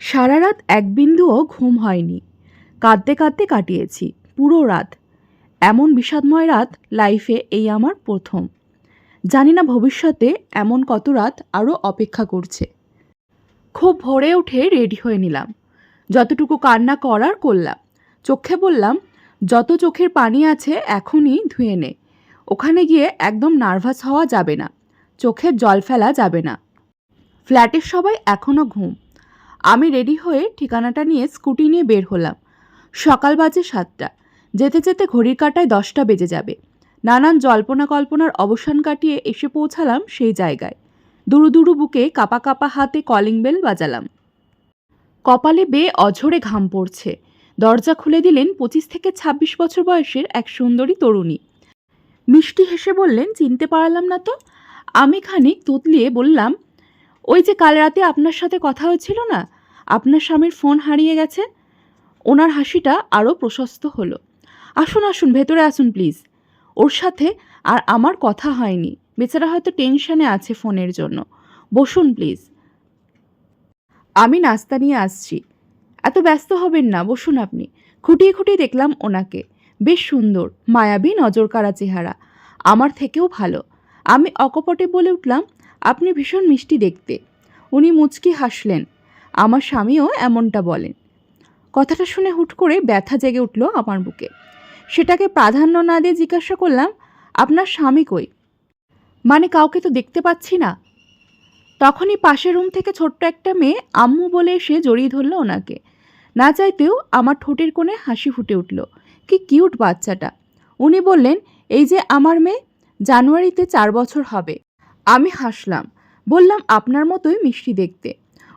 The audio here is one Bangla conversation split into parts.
সারা রাত এক বিন্দুও ঘুম হয়নি। কাঁদতে কাঁদতে কাটিয়েছি, পুরো রাত। এমন বিষাদময় রাত লাইফে এই আমার প্রথম। জানি না ভবিষ্যতে এমন কত রাত আরও অপেক্ষা করছে। খুব ভোরে উঠে রেডি হয়ে নিলাম। যতটুকু কান্না করার করলাম। চোখে বললাম, যত চোখের পানি আছে এখনই ধুয়ে নে। ওখানে গিয়ে একদম নার্ভাস হওয়া যাবে না। চোখের জল ফেলা যাবে না। ফ্ল্যাটের সবাই এখনও ঘুম। আমি রেডি হয়ে ঠিকানাটা নিয়ে স্কুটি নিয়ে বের হলাম। সকাল বাজে সাতটা। যেতে যেতে ঘড়ির কাঁটায় দশটা বেজে যাবে। নানান জল্পনা কল্পনার অবসান কাটিয়ে এসে পৌঁছালাম সেই জায়গায়। দুরু দুরু বুকে কাপা কাপা হাতে কলিং বেল বাজালাম। কপালে বেয়ে অঝরে ঘাম পড়ছে। দরজা খুলে দিলেন পঁচিশ থেকে ২৬ বছর বয়সের এক সুন্দরী তরুণী। মিষ্টি হেসে বললেন, চিনতে পারলাম না তো? আমি খানিক তুতলিয়ে বললাম ওই যে কাল রাতে আপনার সাথে কথা হয়েছিল না? আপনার স্বামীর ফোন হারিয়ে গেছে? ওনার হাসিটা আরও প্রশস্ত হলো। আসুন আসুন, ভেতরে আসুন, প্লিজ। ওর সাথে আর আমার কথা হয়নি। বেচারা হয়তো টেনশনে আছে ফোনের জন্য। বসুন, প্লিজ। আমি নাস্তা নিয়ে আসছি। এত ব্যস্ত হবেন না, বসুন আপনি। খুঁটিয়ে খুঁটিয়ে দেখলাম ওনাকে। বেশ সুন্দর, মায়াবী, নজরকাড়া চেহারা। আমার থেকেও ভালো। আমি অকপটে বলে উঠলাম আপনি ভীষণ মিষ্টি দেখতে। উনি মুচকি হাসলেন। আমার স্বামীও এমনটা বলেন। কথাটা শুনে হুট করে ব্যথা জেগে উঠল আমার বুকে। সেটাকে প্রাধান্য না দিয়ে জিজ্ঞাসা করলাম, আপনার স্বামী কই? মানে কাউকে তো দেখতে পাচ্ছি না। তখনই পাশের রুম থেকে ছোট্ট একটা মেয়ে আম্মু বলে এসে জড়িয়ে ধরল ওনাকে। না চাইতেও আমার ঠোঁটের কোণে হাসি ফুটে উঠল। কি কিউট বাচ্চাটা। উনি বললেন, এই যে আমার মেয়ে, জানুয়ারিতে চার বছর হবে। আমি হাসলাম। বললাম, আপনার মতোই মিষ্টি দেখতে।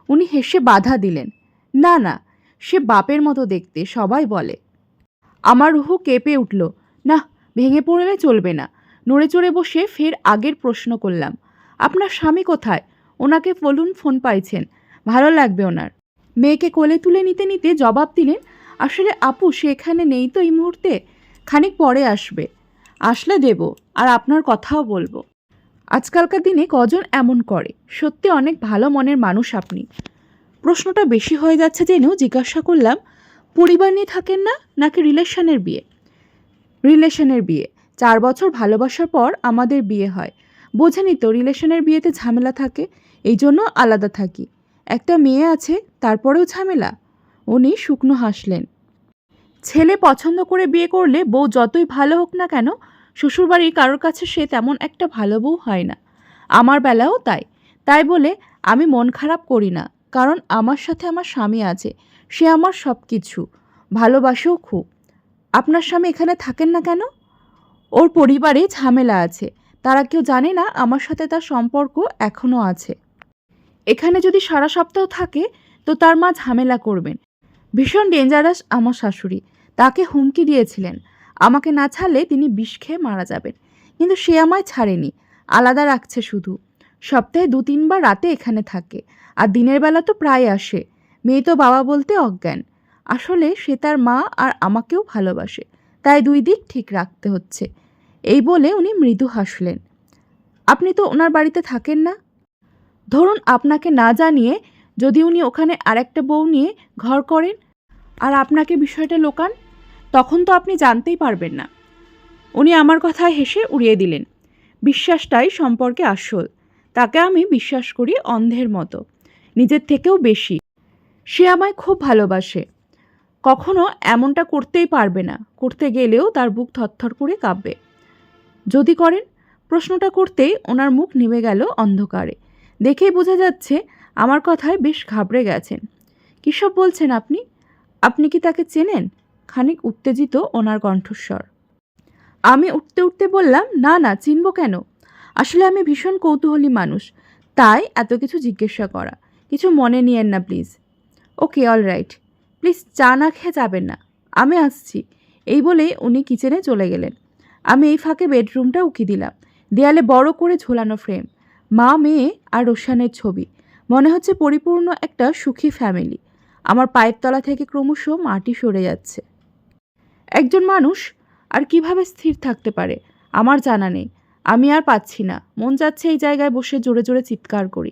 উনি হেসে বাধা দিলেন। না না, সে বাপের মতো দেখতে, সবাই বলে। আমার রুহু কেঁপে উঠল। না, ভেঙে পড়লে চলবে না। নড়ে চড়ে বসে ফের আগের প্রশ্ন করলাম। আপনার স্বামী কোথায়? ওনাকে বলুন, ফোন পাইছেন। ভালো লাগবে ওনার। মেয়েকে কোলে তুলে নিতে নিতে জবাব দিলেন, আসলে আপু, সে এখানে নেই তো এই মুহূর্তে। খানিক পরে আসবে। আসলে দেব, আর আপনার কথাও বলব। আজকালকার দিনে কজন এমন করে? সত্যি অনেক ভালো মনের মানুষ আপনি। প্রশ্নটা বেশি হয়ে যাচ্ছে জেনেও জিজ্ঞাসা করলাম, পরিবার নিয়ে থাকেন না নাকি রিলেশনের বিয়ে? রিলেশনের বিয়ে। চার বছর ভালোবাসার পর আমাদের বিয়ে হয়। বোঝেনি তো রিলেশনের বিয়েতে ঝামেলা থাকে, এই জন্য আলাদা থাকি। একটা মেয়ে আছে, তারপরেও ঝামেলা। উনি শুকনো হাসলেন। ছেলে পছন্দ করে বিয়ে করলে বউ যতই ভালো হোক না কেন শ্বশুরবাড়ির কারোর কাছে সে তেমন একটা ভালো বউ হয় না। আমার বেলাও তাই। তাই বলে আমি মন খারাপ করি না, কারণ আমার সাথে আমার স্বামী আছে, সে আমার সব কিছু ভালোবাসেও খুব। আপনার স্বামী এখানে থাকেন না কেন? ওর পরিবারে ঝামেলা আছে, তারা কেউ জানে না আমার সাথে তার সম্পর্ক এখনও আছে। এখানে যদি সারা সপ্তাহ থাকে, তো তার মা ঝামেলা করবেন। ভীষণ ডেঞ্জারাস আমার শাশুড়ি, তাকে হুমকি দিয়েছিলেন। আমাকে না ছাড়লে তিনি বিষ খেয়ে মারা যাবেন। কিন্তু সে আমায় ছাড়েনি, আলাদা রাখছে শুধু। সপ্তাহে দু তিনবার রাতে এখানে থাকে, আর দিনের বেলা তো প্রায় আসে। মেয়ে তো বাবা বলতে অজ্ঞান। আসলে সে তার মা আর আমাকেও ভালোবাসে, তাই দুই দিক ঠিক রাখতে হচ্ছে। এই বলে উনি মৃদু হাসলেন। আপনি তো ওনার বাড়িতে থাকেন না? ধরুন আপনাকে না জানিয়ে যদি উনি ওখানে আরেকটা বউ নিয়ে ঘর করেন, আর আপনাকে বিষয়টা লোকান? তখন তো আপনি জানতেই পারবেন না। উনি আমার কথায় হেসে উড়িয়ে দিলেন। বিশ্বাসটাই সম্পর্কে আসল। তাকে আমি বিশ্বাস করি অন্ধের মতো। নিজের থেকেও বেশি। সে আমায় খুব ভালোবাসে। কখনো এমনটা করতেই পারবে না। করতে গেলেও তার বুক থরথর করে কাঁপবে। যদি করেন, প্রশ্নটা করতেই ওনার মুখ নিভে গেল অন্ধকারে। দেখেই বোঝা যাচ্ছে আমার কথায় বেশ ঘাবড়ে গেছেন। কী সব বলছেন আপনি? আপনি কি তাকে চেনেন? খানিক উত্তেজিত ওনার কণ্ঠস্বর। আমি উঠতে উঠতে বললাম, না না, চিনব কেন? আসলে আমি ভীষণ কৌতূহলী মানুষ। তাই এত কিছু জিজ্ঞাসা করা। কিছু মনে নিয়েন না, please. Okay, all right. Please চা না খেয়ে যাবেন না। আমি আসছি। এই বলে উনি কিচেনে চলে গেলেন। আমি এই ফাঁকে বেডরুমটা উকি দিলাম। দেয়ালে বড় করে ঝোলানো ফ্রেম। মা, মেয়ে আর রোশানের ছবি। মনে হচ্ছে পরিপূর্ণ একটা সুখী ফ্যামিলি। আমার পায়ের তলা থেকে ক্রমশ মাটি সরে যাচ্ছে। একজন মানুষ আর কীভাবে স্থির থাকতে পারে? আমার জানা নেই। আমি আর পাচ্ছি না। মন যাচ্ছে এই জায়গায় বসে জোরে জোরে চিৎকার করি।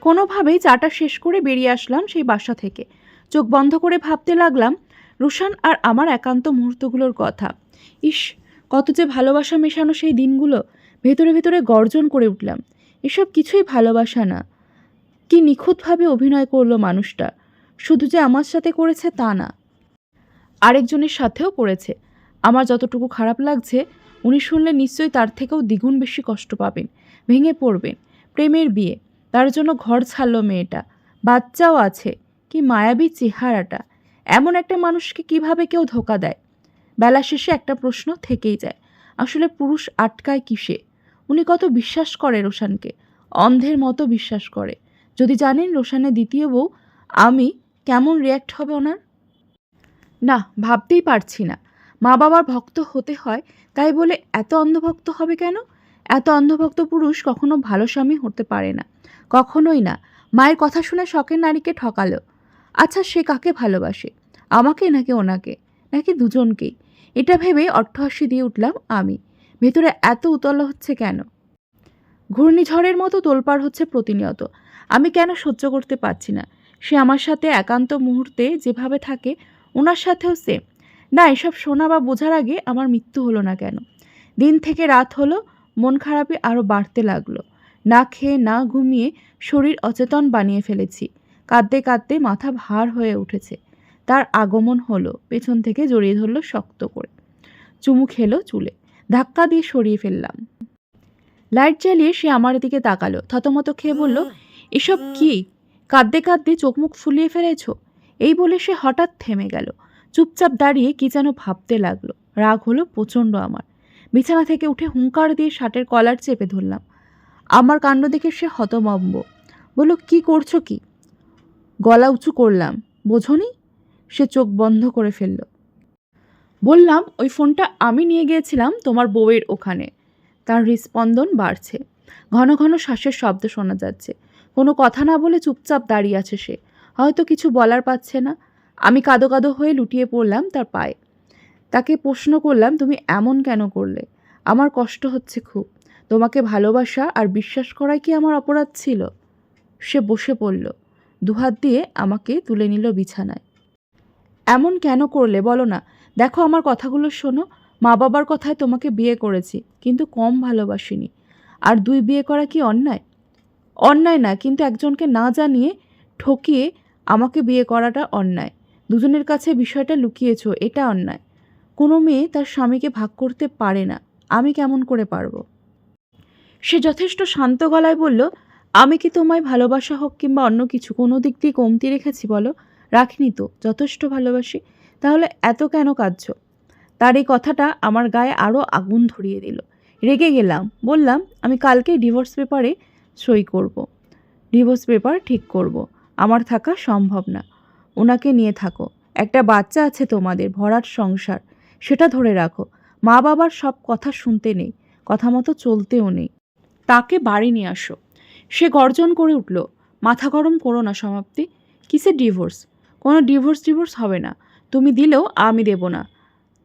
কোনোভাবেই চাটা শেষ করে বেরিয়ে আসলাম সেই বাসা থেকে। চোখ বন্ধ করে ভাবতে লাগলাম, রুশান আর আমার একান্ত মুহূর্তগুলোর কথা। ইস, কত যে ভালোবাসা মেশানো সেই দিনগুলো। ভেতরে ভেতরে গর্জন করে উঠলাম। এসব কিছুই ভালোবাসা না। কি নিখুঁতভাবে অভিনয় করল মানুষটা। শুধু যে আমার সাথে করেছে তা না। আরেকজনের সাথেও করেছে আমার যতটুকু খারাপ লাগছে, উনি শুনলে নিশ্চয়ই তার থেকেও দ্বিগুণ বেশি কষ্ট পাবেন, ভেঙে পড়বেন। প্রেমের বিয়ে, তার জন্য ঘর ছাড়লো মেয়েটা, বাচ্চাও আছে, কি মায়াবী চেহারাটা। এমন একটা মানুষকে কীভাবে কেউ ধোকা দেয়? বেলা শেষে একটা প্রশ্ন থেকেই যায়, আসলে পুরুষ আটকায় কিসে? উনি কত বিশ্বাস করে রোশানকে, অন্ধের মতো বিশ্বাস করে। যদি জানেন রোশানের দ্বিতীয় বউ, আমি কেমন রিয়্যাক্ট হবে ওনার? না, ভাবতেই পারছি না। মা বাবার ভক্ত হতে হয়, তাই বলে এত অন্ধভক্ত হবে কেন? এত অন্ধভক্ত পুরুষ কখনো ভালো স্বামী হতে পারে না। কখনোই না। মায়ের কথা শুনে শখের নারীকে ঠকালো। আচ্ছা সে কাকে ভালোবাসে? আমাকে নাকি ওনাকে? নাকি দুজনকেই? এটা ভেবে অট্টহাসি দিয়ে উঠলাম আমি। ভেতরে এত উতলা হচ্ছে কেন? ঘূর্ণিঝড়ের মতো তোলপাড় হচ্ছে প্রতিনিয়ত। আমি কেন সহ্য করতে পারছি না? সে আমার সাথে একান্ত মুহূর্তে যেভাবে থাকে ওনার সাথেও সেম না, এসব শোনা বা বোঝার আগে আমার মৃত্যু হলো না কেন? দিন থেকে রাত হলো, মন খারাপে আরও বাড়তে লাগল। না খেয়ে, না ঘুমিয়ে শরীর অচেতন বানিয়ে ফেলেছি। কাঁদতে কাঁদতে মাথা ভার হয়ে উঠেছে। তার আগমন হলো, পেছন থেকে জড়িয়ে ধরলো শক্ত করে। চুমু খেলো চুলে। ধাক্কা দিয়ে সরিয়ে ফেললাম। লাইট জ্বালিয়ে সে আমার দিকে তাকালো। থতমত খেয়ে বলল, এসব কি? কাঁদতে কাঁদতে চোখ মুখ ফুলিয়ে ফেলেছ? এই বলে সে হঠাৎ থেমে গেল। চুপচাপ দাঁড়িয়ে কি যেন ভাবতে লাগল। রাগ হলো প্রচণ্ড আমার। বিছানা থেকে উঠে হুঙ্কার দিয়ে শার্টের কলার চেপে ধরলাম। আমার কাণ্ড দেখে সে হতমম্ব বলল, কি করছ কি? গলা উঁচু করলাম। বোঝনি? সে চোখ বন্ধ করে ফেলল। বললাম, ওই ফোনটা আমি নিয়ে গিয়েছিলাম তোমার বউয়ের ওখানে। তার হৃস্পন্দন বাড়ছে। ঘন ঘন শ্বাসের শব্দ শোনা যাচ্ছে। কোনো কথা না বলে চুপচাপ দাঁড়িয়ে আছে সে। হয়তো কিছু বলার পাচ্ছে না। আমি কাদো কাদো হয়ে লুটিয়ে পড়লাম তার পায়ে। তাকে প্রশ্ন করলাম, তুমি এমন কেন করলে? আমার কষ্ট হচ্ছে খুব। তোমাকে ভালোবাসা আর বিশ্বাস করাই কি আমার অপরাধ ছিল? সে বসে পড়ল, দুহাত দিয়ে আমাকে তুলে নিল বিছানায়। এমন কেন করলে বলো না? দেখো আমার কথাগুলো শোনো। মা বাবার কথায় তোমাকে বিয়ে করেছি, কিন্তু কম ভালোবাসিনি। আর দুই বিয়ে করা কি অন্যায়? অন্যায় না, কিন্তু একজনকে না জানিয়ে ঠকিয়ে আমাকে বিয়ে করাটা অন্যায়। দুজনের কাছে বিষয়টা লুকিয়েছো, এটা অন্যায়। কোনো মেয়ে তার স্বামীকে ভাগ করতে পারে না। আমি কেমন করে পারব? সে যথেষ্ট শান্ত গলায় বলল, আমি কি তোমায় ভালোবাসা হোক কিংবা অন্য কিছু, কোনো দিক দিয়ে কমতি রেখেছি বলো? রাখিনি তো, যথেষ্ট ভালোবাসি। তাহলে এত কেন কাঁদছ? তার এই কথাটা আমার গায়ে আরও আগুন ধরিয়ে দিল। রেগে গেলাম। বললাম, আমি কালকেই ডিভোর্স পেপারে সই করব। ডিভোর্স পেপার ঠিক করব। আমার থাকা সম্ভব না। ওনাকে নিয়ে থাকো। একটা বাচ্চা আছে তোমাদের, ভরাট সংসার। সেটা ধরে রাখো। মা বাবার সব কথা শুনতে নেই, কথা মতো চলতেও নেই। তাকে বাড়ি নিয়ে আসো। সে গর্জন করে উঠল, মাথা গরম করো না সমাপ্তি। কিসের ডিভোর্স? কোনো ডিভোর্স ডিভোর্স হবে না। তুমি দিলেও আমি দেব না।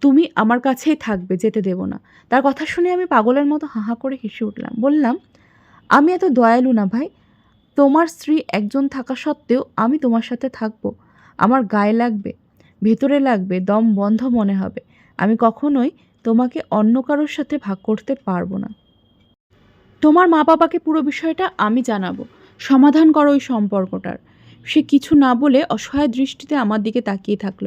তুমি আমার কাছেই থাকবে, যেতে দেব না। তার কথা শুনে আমি পাগলের মতো হাহা করে হেসে উঠলাম। বললাম, আমি এত দয়ালু না ভাই। তোমার স্ত্রী একজন থাকা সত্ত্বেও আমি তোমার সাথে থাকব। আমার গায়ে লাগবে, ভেতরে লাগবে, দম বন্ধ মনে হবে। আমি কখনোই তোমাকে অন্য কারোর সাথে ভাগ করতে পারব না। তোমার মা বাবাকে পুরো বিষয়টা আমি জানাব। সমাধান করো ওই সম্পর্কটার। সে কিছু না বলে অসহায় দৃষ্টিতে আমার দিকে তাকিয়ে থাকল।